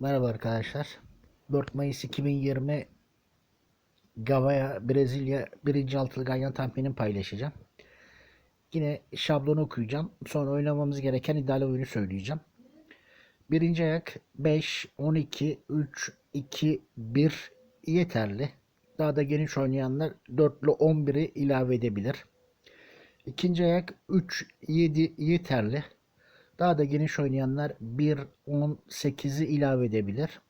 Merhaba arkadaşlar. 4 Mayıs 2020 Gavaya Brezilya birinci altılı ganyan tahminini paylaşacağım. Yine şablonu okuyacağım. Sonra oynamamız gereken ideal oyunu söyleyeceğim. Birinci ayak 5, 12, 3, 2, 1 yeterli. Daha da geniş oynayanlar 4 ile 11'i ilave edebilir. İkinci ayak 3, 7 yeterli. Daha da geniş oynayanlar 1, 10, 8'i ilave edebilir.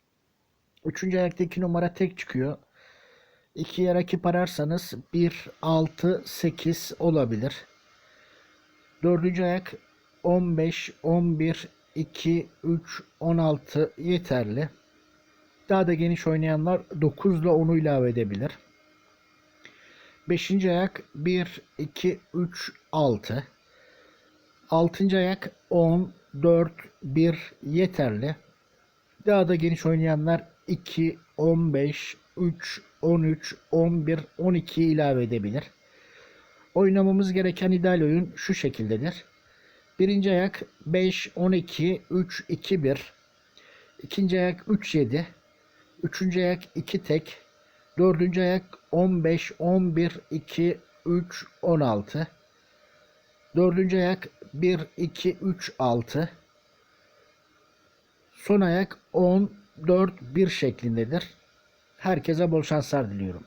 Üçüncü ayaktaki numara tek çıkıyor. İkiye rakip ararsanız 1, 6, 8 olabilir. Dördüncü ayak 15, 11, 2, 3, 16 yeterli. Daha da geniş oynayanlar 9 ile 10'u ilave edebilir. Beşinci ayak 1, 2, 3, 6. Altıncı ayak 10, 4, 1 yeterli. Daha da geniş oynayanlar 2, 15, 3, 13, 11, 12 ilave edebilir. Oynamamız gereken ideal oyun şu şekildedir. Birinci ayak 5, 12, 3, 2, 1. İkinci ayak 3, 7. Üçüncü ayak 2 tek. Dördüncü ayak 15, 11, 2, 3, 16. Dördüncü ayak 1, 2, 3, 6. Son ayak 10, 4, 1 şeklindedir. Herkese bol şanslar diliyorum.